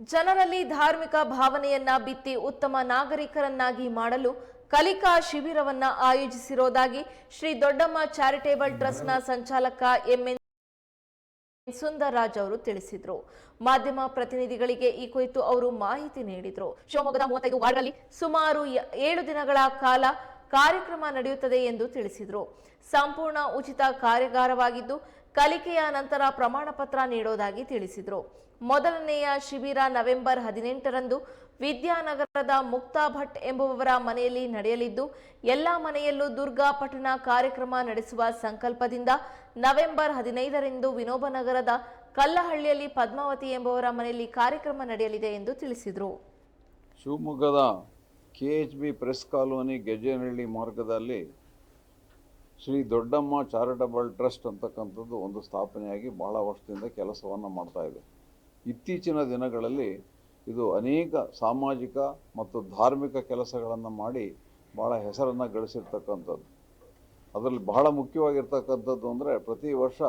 ಜನರಲ್ಲಿ ಧಾರ್ಮಿಕ ಭಾವನೆಯನ್ನ ಬಿತ್ತಿ ಉತ್ತಮ ನಾಗರಿಕರನ್ನಾಗಿ ಮಾಡಲು ಕಲಿಕಾ ಶಿಬಿರವನ್ನ ಆಯೋಜಿಸಿರೋದಾಗಿ ಶ್ರೀ ದೊಡ್ಡಮ್ಮ ಚಾರಿಟೇಬಲ್ ಟ್ರಸ್ಟ್ನ ಸಂಚಾಲಕ ಎಂಎನ್ ಸುಂದರ್ರಾಜ್ ಅವರು ತಿಳಿಸಿದ್ರು. ಮಾಧ್ಯಮ ಪ್ರತಿನಿಧಿಗಳಿಗೆ ಈ ಕುರಿತು ಅವರು ಮಾಹಿತಿ ನೀಡಿದ್ರು. ಶಿವಮೊಗ್ಗದ ಮೂವತ್ತೈದು ವಾರ್ಡ್ನಲ್ಲಿ ಸುಮಾರು ಏಳು ದಿನಗಳ ಕಾಲ ಕಾರ್ಯಕ್ರಮ ನಡೆಯುತ್ತದೆ ಎಂದು ತಿಳಿಸಿದ್ರು. ಸಂಪೂರ್ಣ ಉಚಿತ ಕಾರ್ಯಾಗಾರವಾಗಿದ್ದು ಕಲಿಕೆಯ ನಂತರ ಪ್ರಮಾಣ ಪತ್ರ ನೀಡೋದಾಗಿ ತಿಳಿಸಿದರು. ಮೊದಲನೆಯ ಶಿಬಿರ ನವೆಂಬರ್ ಹದಿನೆಂಟರಂದು ವಿದ್ಯಾನಗರದ ಮುಕ್ತಾ ಭಟ್ ಎಂಬುವವರ ಮನೆಯಲ್ಲಿ ನಡೆಯಲಿದ್ದು, ಎಲ್ಲ ಮನೆಯಲ್ಲೂ ದುರ್ಗಾ ಪಠಣ ಕಾರ್ಯಕ್ರಮ ನಡೆಸುವ ಸಂಕಲ್ಪದಿಂದ ನವೆಂಬರ್ ಹದಿನೈದರಂದು ವಿನೋಬನಗರದ ಕಲ್ಲಹಳ್ಳಿಯಲ್ಲಿ ಪದ್ಮಾವತಿ ಎಂಬುವರ ಮನೆಯಲ್ಲಿ ಕಾರ್ಯಕ್ರಮ ನಡೆಯಲಿದೆ ಎಂದು ತಿಳಿಸಿದರು. ಶಿವಮೊಗ್ಗದ KH B press colony, Gejjenahalli ಮಾರ್ಗದಲ್ಲಿ ಶ್ರೀ ದೊಡ್ಡಮ್ಮ ಚಾರಿಟಬಲ್ ಟ್ರಸ್ಟ್ ಅಂತಕ್ಕಂಥದ್ದು ಒಂದು ಸ್ಥಾಪನೆಯಾಗಿ ಭಾಳ ವರ್ಷದಿಂದ ಕೆಲಸವನ್ನು ಮಾಡ್ತಾ ಇದೆ. ಇತ್ತೀಚಿನ ದಿನಗಳಲ್ಲಿ ಇದು ಅನೇಕ ಸಾಮಾಜಿಕ ಮತ್ತು ಧಾರ್ಮಿಕ ಕೆಲಸಗಳನ್ನು ಮಾಡಿ ಭಾಳ ಹೆಸರನ್ನು ಗಳಿಸಿರ್ತಕ್ಕಂಥದ್ದು. ಅದರಲ್ಲಿ ಬಹಳ ಮುಖ್ಯವಾಗಿರ್ತಕ್ಕಂಥದ್ದು ಅಂದರೆ ಪ್ರತಿ ವರ್ಷ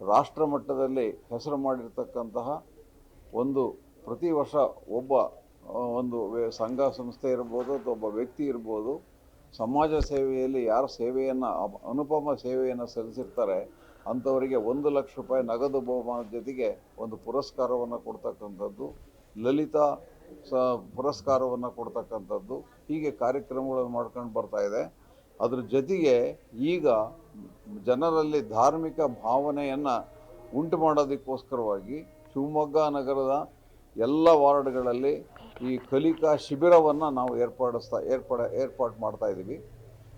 ರಾಷ್ಟ್ರ ಮಟ್ಟದಲ್ಲಿ ಹೆಸರು ಮಾಡಿರ್ತಕ್ಕಂತಹ ಒಂದು ಪ್ರತಿ ವರ್ಷ ಒಬ್ಬ ಒಂದು ಸಂಘ, ಸಂಸ್ಥೆ ಇರ್ಬೋದು ಅಥವಾ ಒಬ್ಬ ವ್ಯಕ್ತಿ ಇರ್ಬೋದು ಸಮಾಜ ಸೇವೆಯಲ್ಲಿ ಯಾರು ಸೇವೆಯನ್ನು, ಅನುಪಮ ಸೇವೆಯನ್ನು ಸಲ್ಲಿಸಿರ್ತಾರೆ, ಅಂಥವರಿಗೆ ಒಂದು ಲಕ್ಷ ರೂಪಾಯಿ ನಗದು ಬಹುಮಾನದ ಜೊತೆಗೆ ಒಂದು ಪುರಸ್ಕಾರವನ್ನು ಕೊಡ್ತಕ್ಕಂಥದ್ದು, ಲಲಿತಾ ಸ ಪುರಸ್ಕಾರವನ್ನು ಕೊಡ್ತಕ್ಕಂಥದ್ದು, ಹೀಗೆ ಕಾರ್ಯಕ್ರಮಗಳನ್ನು ಮಾಡ್ಕೊಂಡು ಬರ್ತಾ ಇದೆ. ಅದ್ರ ಜೊತೆಗೆ ಈಗ ಜನರಲ್ಲಿ ಧಾರ್ಮಿಕ ಭಾವನೆಯನ್ನು ಉಂಟು ಮಾಡೋದಕ್ಕೋಸ್ಕರವಾಗಿ ಶಿವಮೊಗ್ಗ ನಗರದ ಎಲ್ಲ ವಾರ್ಡ್ಗಳಲ್ಲಿ ಈ ಕಲಿಕಾ ಶಿಬಿರವನ್ನು ನಾವು ಏರ್ಪಡಿಸ್ತಾ, ಏರ್ಪಡ, ಏರ್ಪಾಟ್ ಮಾಡ್ತಾ ಇದ್ದೀವಿ.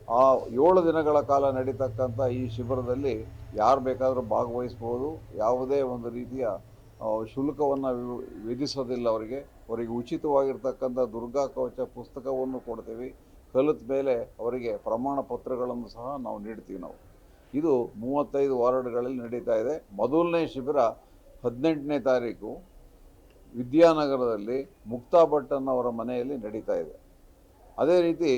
ಆ ಏಳು ದಿನಗಳ ಕಾಲ ನಡೀತಕ್ಕಂಥ ಈ ಶಿಬಿರದಲ್ಲಿ ಯಾರು ಬೇಕಾದರೂ ಭಾಗವಹಿಸ್ಬೋದು. ಯಾವುದೇ ಒಂದು ರೀತಿಯ ಶುಲ್ಕವನ್ನು ವಿಧಿಸೋದಿಲ್ಲ ಅವರಿಗೆ. ಅವರಿಗೆ ಉಚಿತವಾಗಿರ್ತಕ್ಕಂಥ ದುರ್ಗಾ ಕವಚ ಪುಸ್ತಕವನ್ನು ಕೊಡ್ತೀವಿ. ಕಲಿತ ಮೇಲೆ ಅವರಿಗೆ ಪ್ರಮಾಣ ಪತ್ರಗಳನ್ನು ಸಹ ನಾವು ನೀಡ್ತೀವಿ ನಾವು. ಇದು ಮೂವತ್ತೈದು ವಾರ್ಡ್ಗಳಲ್ಲಿ ನಡೀತಾ ಇದೆ. ಮೊದಲನೇ ಶಿಬಿರ ಹದಿನೆಂಟನೇ ತಾರೀಕು. ವಿದ್ಯಾನಗರದಲ್ಲಿ ಮುಕ್ತಾ ಭಟ್ಟನ್ ಅವರ ಮನೆಯಲ್ಲಿ ನಡೀತಾ ಇದೆ. ಅದೇ ರೀತಿ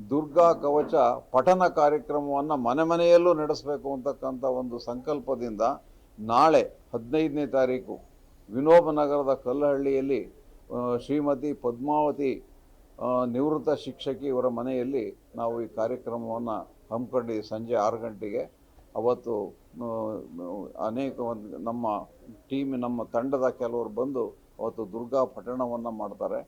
ದುರ್ಗಾ ಕವಚ ಪಠನ ಕಾರ್ಯಕ್ರಮವನ್ನು ಮನೆ ಮನೆಯಲ್ಲೂ ನಡೆಸಬೇಕು ಅಂತಕ್ಕಂಥ ಒಂದು ಸಂಕಲ್ಪದಿಂದ ನಾಳೆ ಹದಿನೈದನೇ ತಾರೀಕು ವಿನೋಬ ನಗರದ ಕಲ್ಲಹಳ್ಳಿಯಲ್ಲಿ ಶ್ರೀಮತಿ ಪದ್ಮಾವತಿ ನಿವೃತ್ತ ಶಿಕ್ಷಕಿ ಇವರ ಮನೆಯಲ್ಲಿ ನಾವು ಈ ಕಾರ್ಯಕ್ರಮವನ್ನು ಹಮ್ಮಿಕೊಂಡಿದ್ದೀವಿ ಸಂಜೆ ಆರು ಗಂಟೆಗೆ ಅವತ್ತು ಅನೇಕ ನಮ್ಮ ಟೀಮ್, ನಮ್ಮ ತಂಡದ ಕೆಲವರು ಬಂದು ಅವತ್ತು ದುರ್ಗಾ ಪಠಣವನ್ನು ಮಾಡ್ತಾರೆ.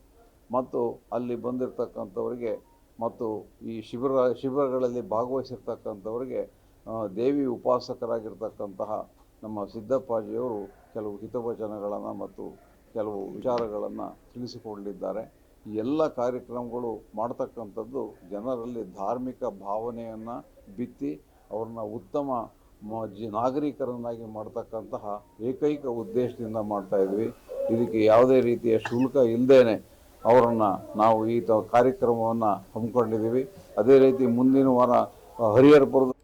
ಮತ್ತು ಅಲ್ಲಿ ಬಂದಿರತಕ್ಕಂಥವರಿಗೆ ಮತ್ತು ಈ ಶಿಬಿರ, ಶಿಬಿರಗಳಲ್ಲಿ ಭಾಗವಹಿಸಿರ್ತಕ್ಕಂಥವರಿಗೆ ದೇವಿ ಉಪಾಸಕರಾಗಿರ್ತಕ್ಕಂತಹ ನಮ್ಮ ಸಿದ್ದಪ್ಪಾಜಿಯವರು ಕೆಲವು ಹಿತವಚನಗಳನ್ನು ಮತ್ತು ಕೆಲವು ವಿಚಾರಗಳನ್ನು ತಿಳಿಸಿಕೊಂಡಿದ್ದಾರೆ ಈ ಎಲ್ಲ ಕಾರ್ಯಕ್ರಮಗಳು ಮಾಡ್ತಕ್ಕಂಥದ್ದು ಜನರಲ್ಲಿ ಧಾರ್ಮಿಕ ಭಾವನೆಯನ್ನು ಬಿತ್ತಿ ಅವ್ರನ್ನ ಉತ್ತಮ ಜಿ, ನಾಗರಿಕರನ್ನಾಗಿ ಮಾಡ್ತಕ್ಕಂತಹ ಏಕೈಕ ಉದ್ದೇಶದಿಂದ ಮಾಡ್ತಾ ಇದ್ವಿ. ಇದಕ್ಕೆ ಯಾವುದೇ ರೀತಿಯ ಶುಲ್ಕ ಇಲ್ಲದೇನೆ ಅವರನ್ನು ನಾವು ಈ ಕಾರ್ಯಕ್ರಮವನ್ನು ಹಮ್ಮಿಕೊಂಡಿದ್ದೀವಿ. ಅದೇ ರೀತಿ ಮುಂದಿನ ವಾರ ಹರಿಹರಪುರದ